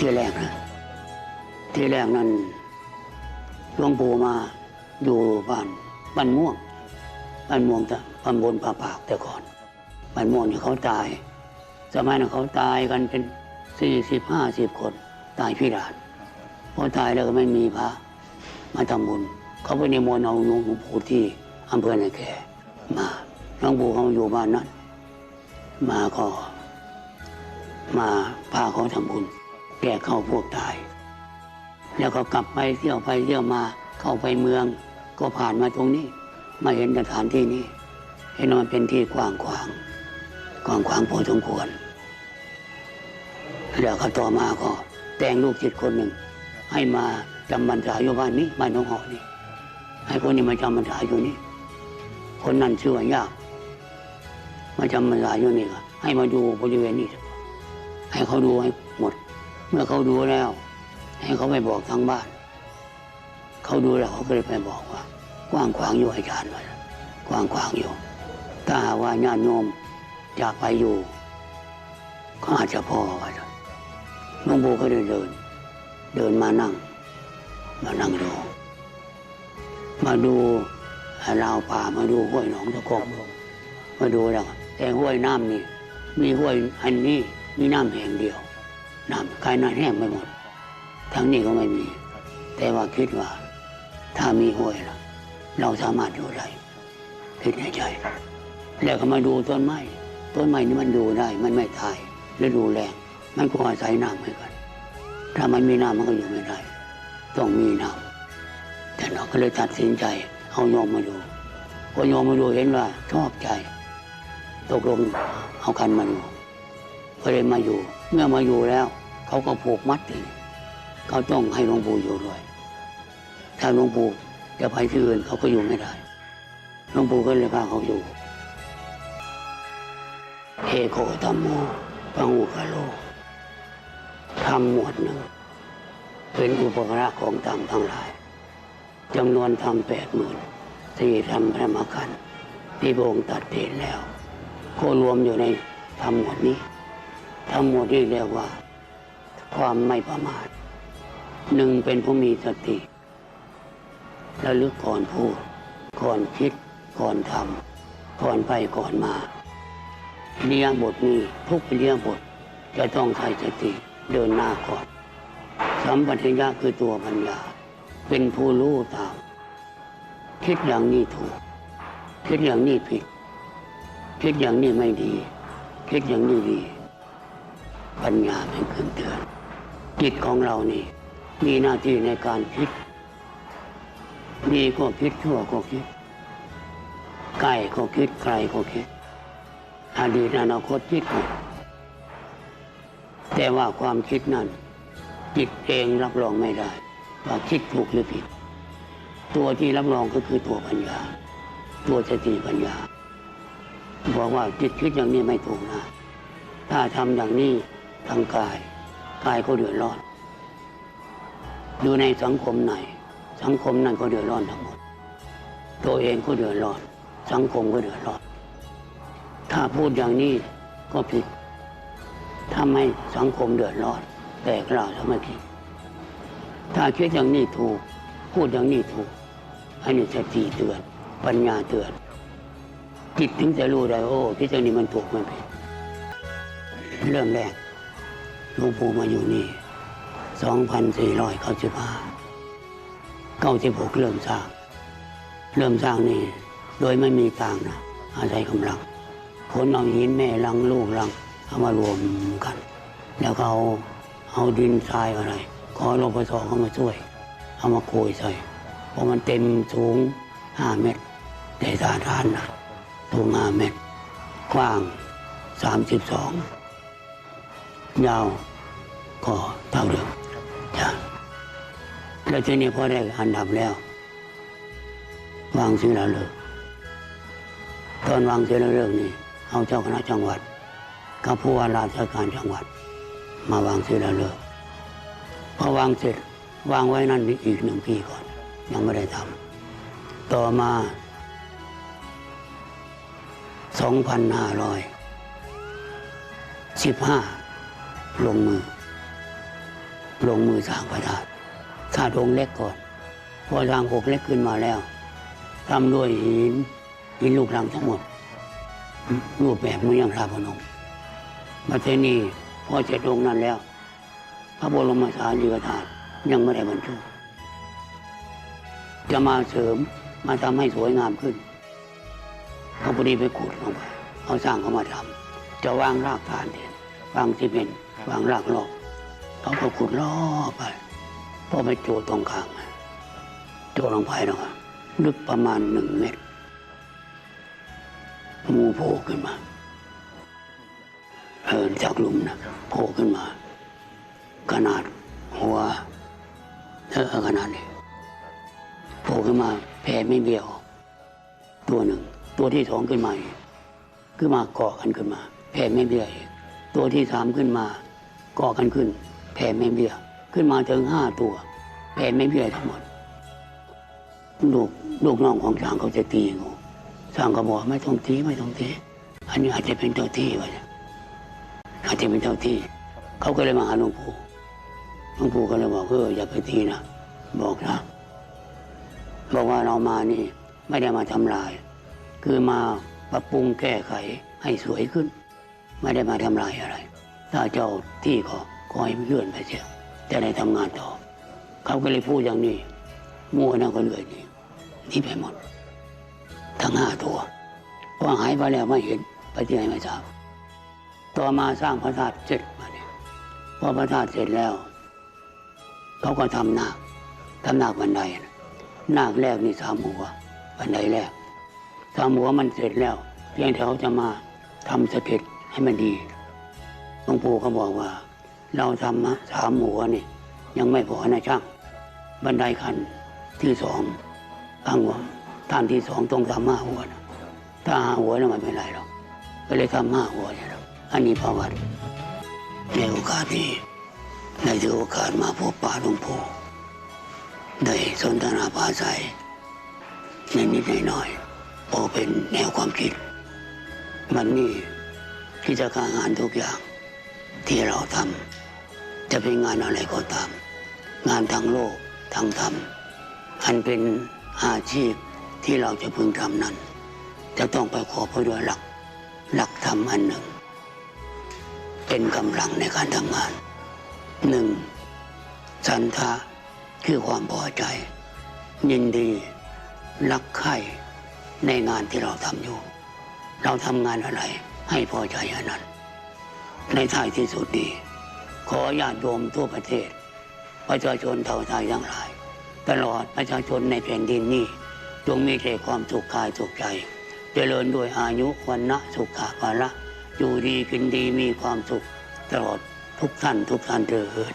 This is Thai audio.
ที่แรกนะที่แรกนั้นหลวงปู่มาอยู่บ้านบ้านม่วงบ้านม่วงตะตำบลป่าปากแต่ก่อนบ้านม่วงเนี่ยเขาตาย สมัยนั้นเขาตายกันเป็นสี่สิบห้าสิบคนตายพิราชพอตายแล้วก็ไม่มีพระมาทำบุญ เขาไปในมนเอาหลวงปู่ที่อำเภอนาแกมาหลวงปู่เขามาอยู่บ้านนั้น มาก็มาพาเขาทำบุญ แก่เข้าพวกตาย แล้วก็กลับไปเที่ยวไปเที่ยวมาเข้าไปเมือง ก็ผ่านมาตรงนี้ มาเห็นสถานที่นี้ เห็นว่ามันเป็นที่กว้างขวางกว้างขวางพอสมควร แล้วก็ต่อมาก็ แต่งลูกจิตคนหนึ่ง ให้มาจำบรรษาอยู่บ้านนี้บ้านน้องหอนี่ให้คนนี้มาจำบรรษาอยู่นี่ คนนั้นชื่อว่ายาก มาจำบรรษาอยู่นี่ก็ให้มาดูบริเวณนี้ให้เขาดูให้หมด เมื่อเขาดูแล้ว ให้เขาไปบอกทางบ้าน เขาดูแล้วเขาก็เลยไปบอกว่า กว้างขวางอยู่อาจารย์ว่ากว้างขวางอยู่ ถ้าว่าญาติโยมอยากไปอยู่ก็อาจจะพอว่าจะหลวงปู่ก็เลยเดิน เดินมานั่ง มานั่งดู มาดูราวป่ามาดูห้วยหนองตะกงมาดูแล้วแต่ห้วยน้ำนี่ มีห้วยอันนี้มีน้ำแห่งเดียว น้ำกายน้ำแห้งไปหมด ทั้งนี้ก็ไม่มี แต่ว่าคิดว่า ถ้ามีห้วยล่ะ เราสามารถอยู่ได้คิดในใจ แล้วก็มาดูต้นไม้ ต้นไม้นี่มันอยู่ได้ มันไม่ตายฤดูแรงมันก็อาศัยน้ำเหมือนกัน ถ้ามันมีน้ำมันก็อยู่ไม่ได้ ต้องมีน้ำแต่เราก็เลยตัดสินใจ เอาโยมมาดูพอโยมมาดูเห็นว่าชอบใจ ตกลงเอากันมาอยู่ก็เลยมาอยู่ เมื่อมาอยู่แล้ว เขาก็ผูกมัดเลยเขาต้องให้หลวงปู่อยู่ด้วย ถ้าหลวงปู่จะไปที่อื่นเขาก็อยู่ไม่ได้หลวงปู่ก็เลยพาเขาอยู่เอโคตัมโมปังอุคาโลทำหมวดหนึ่ง เป็นอุปการะของธรรมทั้งหลายจำนวนธรรมแปดหมื่นสี่ธรรมพระมกันที่พระองค์ตัดเทศแล้ว ก็รวมอยู่ในธรรมหมวดนี้ ธรรมหมวดนี้เรียกว่า ความไม่ประมาทหนึ่งเป็นผู้มีสติระลึกก่อนพูด ก่อนคิด ก่อนทำก่อนไปก่อนมาเรียงบทนี้ทุกเรียงบทจะต้องใช้สติเดินหน้าก่อนสัมปชัญญะคือตัวปัญญา เป็นผู้รู้ตาม คิดอย่างนี้ถูก คิดอย่างนี้ผิด คิดอย่างนี้ไม่ดี คิดอย่างนี้ดี ปัญญาเป็นเครื่องเตือนจิตของเรานี่ มีหน้าที่ในการคิดดีก็คิดชั่วก็คิดใกล้ก็คิดไกลก็คิดอดีตอนาคตคิดหมดแต่ว่าความคิดนั้นจิตเองรับรองไม่ได้ว่าคิดถูกหรือผิด ตัวที่รับรองก็คือตัวปัญญา ตัวสติปัญญา บอกว่าจิตคิดอย่างนี้ไม่ถูกนะ ถ้าทำอย่างนี้ ทางกาย กายก็เดือดร้อน อยู่ในสังคมไหน สังคมนั้นก็เดือดร้อนทั้งหมด ตัวเองก็เดือดร้อน สังคมก็เดือดร้อน ถ้าพูดอย่างนี้ก็ผิดถ้าไม่สังคมเดือดร้อน แต่เราทำไมผิด ถ้าคิดอย่างนี้ถูก พูดอย่างนี้ถูก อันนี้สติเตือน ปัญญาเตือน จิตถึงจะรู้ได้โอ้ที่อย่างนี้มันถูกมันผิด เริ่มแรก หลวงปู่มาอยู่นี่ 2,495 96 เริ่มสร้าง เริ่มสร้างนี่ โดยไม่มีตังนะ อาศัยกำลัง คนเอาหินแม่ลังลูกลัง เอามารวมกัน แล้วก็เอาเอาดินทรายอะไร ขอรปภเข้ามาช่วย เอามาโกยใส่เพราะมันเต็มสูง 5 เมตรแต่สาธารนะสูง5เมตรกว้าง 32 ยาวก็เท่าเดิมจ้ะแล้วทีนี้พอได้อันดับแล้ว วางศิลาฤกษ์ตอนวางศิลาฤกษ์นี่เอาเจ้าคณะจังหวัดกับผู้ว่าราชการจังหวัด มาวางศิลาฤกษ์พอวางเสร็จวางไว้นั่นอีกหนึ่งปีก่อน ยังไม่ได้ทำต่อมา 2,515 ลงมือ ลงมือสร้างพระธาตุสร้างองค์เล็กก่อน พอสร้างองค์เล็กขึ้นมาแล้วทำด้วยหินหินลูกรังทั้งหมด รูปแบบเมือย่างพระพนมมาเทนี่พอเสร็จองค์นั้นแล้ว พระบรมสารีริกธาตุยังไม่ได้บรรจุจะมาเสริมมาทำให้สวยงามขึ้นเขาพอดีไปขุดลงไปเอาสร้างเขามาทำจะวางรากฐานเด่น วางที่เป็นวางรากรอบเขาก็ขุดล้อไปพอไปโจตรงกลางอะโจลงไปแล้วอะลึกประมาณหนึ่งเมตรงูโผล่ขึ้นมาเออจากหลุมนะโผล่ขึ้นมา ขนาดหัวเออขนาดนี้โผล่ขึ้นมาแผ่ไม่เบี้ยว ตัวหนึ่ง ตัวที่สองขึ้นมาอีกขึ้นมาเกาะกันขึ้นมาแผ่ไม่เบี้ยอีก ตัวที่สามขึ้นมาเกาะกันขึ้น แผ่ไม่เบี้ยขึ้นมาถึงห้าตัว แผ่ไม่เบี้ยทั้งหมดลูกลูกน้องของช้างเขาจะตีงูช้างก็บอกไม่ต้องตีไม่ต้องตีอันนี้อาจจะเป็นเจ้าที่วะเนี่ยอาจจะเป็นเจ้าที่ เขาก็เลยมาหาหลวงปู่หลวงปู่ก็เลยบอกเอออย่าไปตีนะบอกนะบอกว่าเรามานี่ไม่ได้มาทำลาย คือมาปรับปรุงแก้ไขให้สวยขึ้น ไม่ได้มาทำลายอะไร ถ้าเจ้าที่ก็ขอให้เลื่อนไปเสียจะได้ทำงานต่อ เขาก็เลยพูดอย่างนี้มั่วนั่นก็เลยนี่นี่ไปหมด ทั้งห้าตัวพอหายไปแล้วไม่เห็นไปที่ไหนไม่ทราบต่อมาสร้างพระธาตุเสร็จมาเนี่ยพอพระธาตุเสร็จแล้ว เขาก็ทำนาคทำนาคบันไดนะนาคแรกนี่สามหัวบันไดแรกสามหัวมันเสร็จแล้วเพียงแต่เขาจะมาทำสะเก็ด ให้มันดีหลวงปู่เขาบอกว่า เราทำสามหัวนี่ยังไม่พอนะช่าง บันไดขั้นที่สองข้างหัวท่านที่สองต้องทำห้าหัวนะถ้าห้าหัวแล้วมันไม่ไรหรอกก็เลยทำห้าหัวเนี่ยครับอันนี้ประวัติในโอกาสนี้ในถือโอกาสมาพบป่าหลวงปู่ได้สนทนาภาษาในนิดๆหน่อยๆโอเป็นแนวความคิด มันนี่ กิจะการงานทุกอย่างที่เราทำจะเป็นงานอะไรก็ตาม งานทางโลกทางธรรมอันเป็นอาชีพที่เราจะพึงทำนั้น จะต้องไปขอพระด้วยหลัก หลักธรรมอันหนึ่ง เป็นกำลังในการทำงานหนึ่งสันทะคือความพอใจ ยินดีรักใคร่ในงานที่เราทำอยู่ เราทำงานอะไร ให้พอใจอันนั้น ในท้ายที่สุดนี้ ขอญาติโยมทั่วประเทศ ประชาชนเท่าไทยทั้งหลาย ตลอดประชาชนในแผ่นดินนี้จงมีแต่ความสุขกายสุขใจ เจริญด้วยอายุวันนะสุขภาละอยู่ดีกินดีมีความสุขตลอดทุกท่านทุกท่านเถิด